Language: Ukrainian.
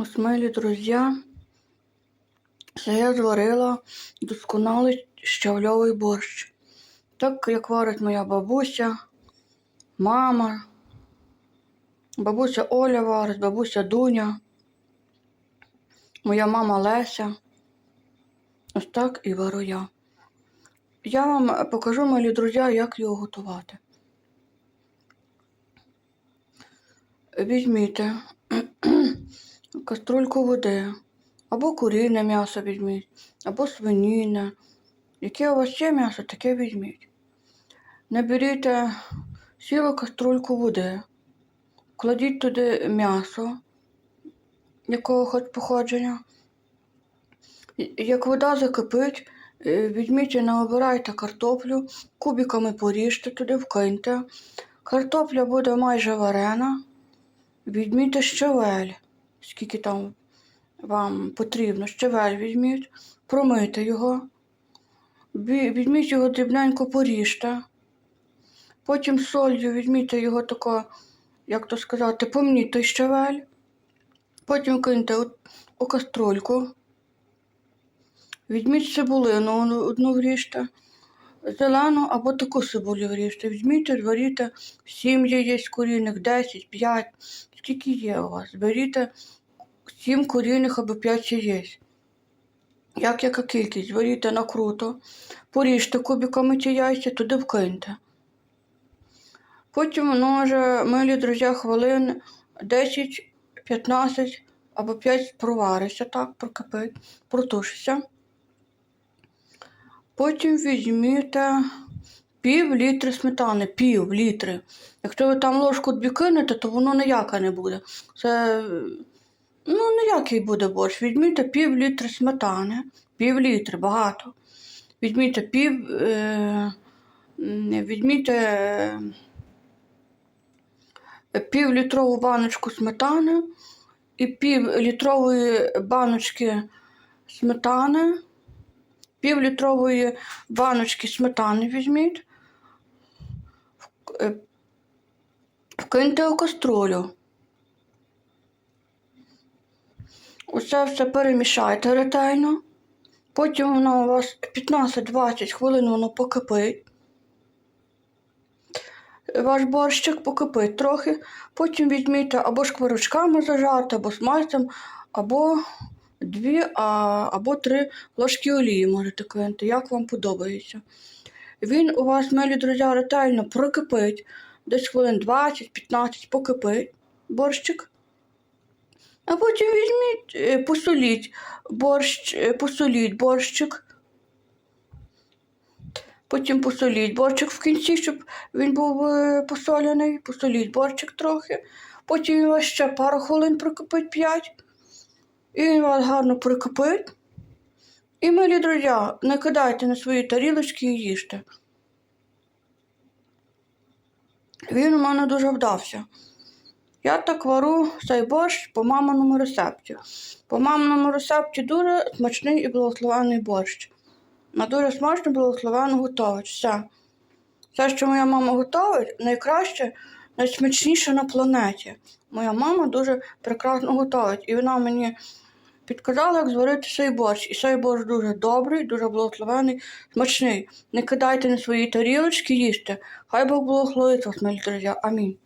Ось, милі друзі, це я зварила досконалий щавльовий борщ. Так, як варить моя бабуся, мама, бабуся Оля варить, бабуся Дуня, моя мама Леся. Ось так і варю я. Я вам покажу, милі друзі, як його готувати. Візьміть каструльку води, або куріне м'ясо візьміть, або свиніне. Яке у вас є м'ясо, таке візьміть. Наберіть сілу каструльку води, кладіть туди м'ясо, якого хоч походження. Як вода закипить, е, візьміть і наобирайте картоплю, кубиками поріжте туди, вкиньте. Картопля буде майже варена. Візьміть щавель, скільки там вам потрібно. Щавель візьміть, промийте його. Візьміть його дрібненько поріжте. Потім солью візьміть його тако, як то сказати, помніть той щавель. Потім киньте у, у каструльку. Візьміть цибулину одну- вріжте. Зелену або таку цибулю вріжте. Візьміть, зваріть 7 яєць куріних, 10, 5, скільки є у вас. Беріть 7 куріних або 5 яєць. Як яка кількість, зваріть накруто, поріжте кубиками ті яйця, туди вкиньте. Потім воно вже, милі друзі, хвилин 10, 15 або 5 провариться, так, прокипить, протушиться. Потім візьміть пів літри сметани, пів літри. Якщо ви там ложку дві кинете, то воно ніяке не буде. Це ну, ніякий буде борщ. Візьміть пів літри сметани, пів літри, багато. Візьміть пів, е, візьміть е, пів баночку сметани і пів літрової баночки сметани. Пів літрової баночки сметани візьміть, е, вкиньте у каструлю. Усе все перемішайте ретельно. Потім воно у вас 15-20 хвилин воно покипить. Ваш борщик покипить трохи. Потім візьміть або шкварочками зажарти, або смальцем, або дві, а, або три ложки олії можете кинути, як вам подобається. Він у вас, милі друзі, ретельно прокипить. Десь хвилин 20-15 покипить борщик. А потім візьміть, е, посоліть борщ, е, посоліть борщик. Потім посоліть борщик в кінці, щоб він був е, посолений. Посоліть борщик трохи. Потім вас ще пару хвилин прокипить 5. І він вас гарно прикипить. І, милі друзі, не кидайте на свої тарілочки і їжте. Він у мене дуже вдався. Я так вару цей борщ по маминому рецепті. По маминому рецепті дуже смачний і благословений борщ. На дуже смачно благословено готовить. Все. Все, що моя мама готовить, найкраще, найсмачніше на планеті. Моя мама дуже прекрасно готовить. І вона мені підказала, як зварити цей борщ. І цей борщ дуже добрий, дуже благословений, смачний. Не кидайте на свої тарілочки, їсти. Хай Бог благословить вас, мої друзі. Амінь.